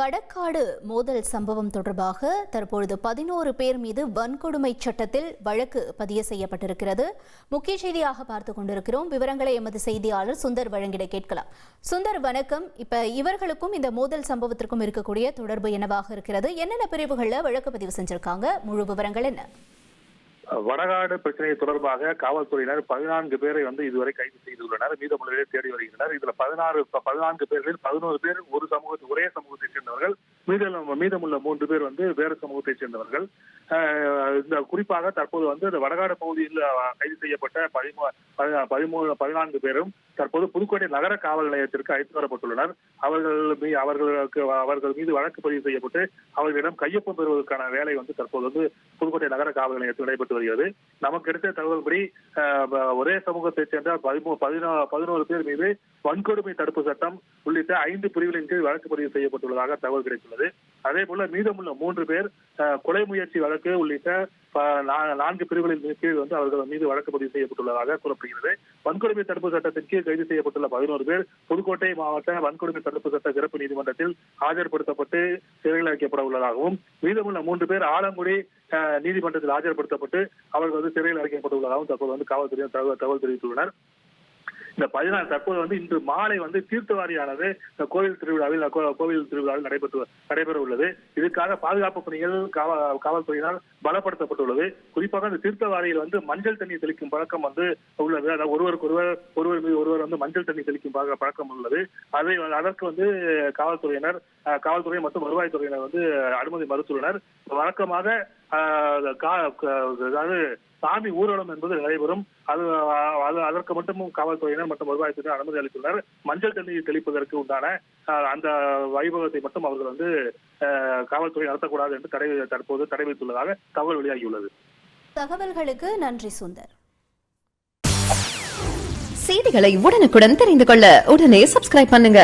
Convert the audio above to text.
வடக்காடு மோதல் சம்பவம் தொடர்பாக தற்பொழுது பதினோரு பேர் மீது வன்கொடுமை சட்டத்தில் வழக்கு பதிய செய்யப்பட்டிருக்கிறது. முக்கிய செய்தியாக பார்த்து கொண்டிருக்கிறோம். விவரங்களை எமது செய்தியாளர் சுந்தர் வழங்கிட கேட்கலாம். சுந்தர் வணக்கம். இப்ப இவர்களுக்கும் இந்த மோதல் சம்பவத்திற்கும் இருக்கக்கூடிய தொடர்பு என்னவாக இருக்கிறது? என்னென்ன பிரிவுகளில் வழக்கு பதிவு செஞ்சிருக்காங்க? முழு விவரங்கள் என்ன? வடகாடு பிரச்சனை தொடர்பாக காவல்துறையினர் பதினான்கு பேரை வந்து இதுவரை கைது செய்துள்ளனர். மீதமுள்ளவரை தேடி வருகின்றனர். இதுல பதினாறு பதினான்கு பேர்களில் பதினோரு பேர் ஒரு சமூகத்தை ஒரே சமூகத்தை சேர்ந்தவர்கள். மீதம் மீதமுள்ள மூன்று பேர் வந்து வேறு சமூகத்தை சேர்ந்தவர்கள். இந்த குறிப்பாக தற்போது வந்து இந்த வடகாடு பகுதியில் கைது செய்யப்பட்ட பதிமூ பதிமூணு பதினான்கு பேரும் தற்போது புதுக்கோட்டை நகர காவல் நிலையத்திற்கு அழைத்து வரப்பட்டுள்ளனர். அவர்கள் அவர்களுக்கு அவர்கள் மீது வழக்கு பதிவு செய்யப்பட்டு அவர்களிடம் கையொப்பம் பெறுவதற்கான வேலை வந்து தற்போது வந்து புதுக்கோட்டை நகர காவல் நிலையத்தில் நடைபெற்று வருகிறது. நமக்கு கிடைத்த தகவல்படி ஒரே சமூகத்தைச் சேர்ந்த பதிமூ பதினோரு பேர் மீது வன்கொடுமை தடுப்பு சட்டம் உள்ளிட்ட ஐந்து பிரிவுகளின் கீழ் வழக்கு பதிவு செய்யப்பட்டுள்ளதாக தகவல் கிடைத்துள்ளது. அதே போல மீதமுள்ள மூன்று பேர் கொலை முயற்சி வழக்கு உள்ளிட்ட நான்கு பிரிவுகளின் கீழ் வந்து அவர்கள் மீது வழக்கு பதிவு செய்யப்பட்டுள்ளதாக கூறப்படுகிறது. வன்கொடுமை தடுப்பு சட்டத்தின் கீழ் கைது செய்யப்பட்டுள்ள பதினோரு பேர் புதுக்கோட்டை மாவட்ட வன்கொடுமை தடுப்பு சட்ட சிறப்பு நீதிமன்றத்தில் ஆஜர்படுத்தப்பட்டு சிறையில் வைக்கப்பட உள்ளதாகவும் மீதமுள்ள மூன்று பேர் ஆலங்குடி நீதிமன்றத்தில் ஆஜர்படுத்தப்பட்டு அவர்கள் வந்து சிறையில் அடைக்கப்பட்டுள்ளதாகவும் தற்போது வந்து காவல்துறையும் தகவல் தகவல் தெரிவித்துள்ளனர். இந்த பதினாறு தற்போது வந்து இன்று மாலை வந்து தீர்த்தவாரியானது இந்த கோவில் திருவிழாவில் கோவில் திருவிழாவில் நடைபெற்று நடைபெற உள்ளது இதுக்காக பாதுகாப்பு பணிகள் காவல்துறையினால் பலப்படுத்தப்பட்டுள்ளது. குறிப்பாக இந்த தீர்த்தவாரியில் வந்து மஞ்சள் தண்ணி தெளிக்கும் பழக்கம் வந்து உள்ளது அதாவது ஒருவருக்கு ஒருவர் ஒருவர் மீது ஒருவர் வந்து மஞ்சள் தண்ணி தெளிக்கும் பழக்கம் உள்ளது. அதை அதற்கு வந்து காவல்துறையினர் காவல்துறை மற்றும் வருவாய்த்துறையினர் வந்து அனுமதி மறுத்துள்ளனர். வழக்கமாக அதாவது சாமி ஊர்வலம் என்பது நடைபெறும். அது அது அதற்கு மட்டும் காவல்துறையினர் மற்றும் வருவாய்த்துறையினர் அனுமதி அளித்துள்ளனர். மஞ்சள் தண்ணீர் தெளிப்பதற்கு உண்டான அந்த வைபவத்தை மட்டும் அவர்கள் வந்து காவல்துறை நடத்தக்கூடாது என்று தடை தற்போது தடை வைத்துள்ளதாக தகவல் வெளியாகியுள்ளது. தகவல்களுக்கு நன்றி சுந்தர். செய்திகளை உடனுக்குடன் தெரிந்து கொள்ள உடனே சப்ஸ்கிரைப் பண்ணுங்க.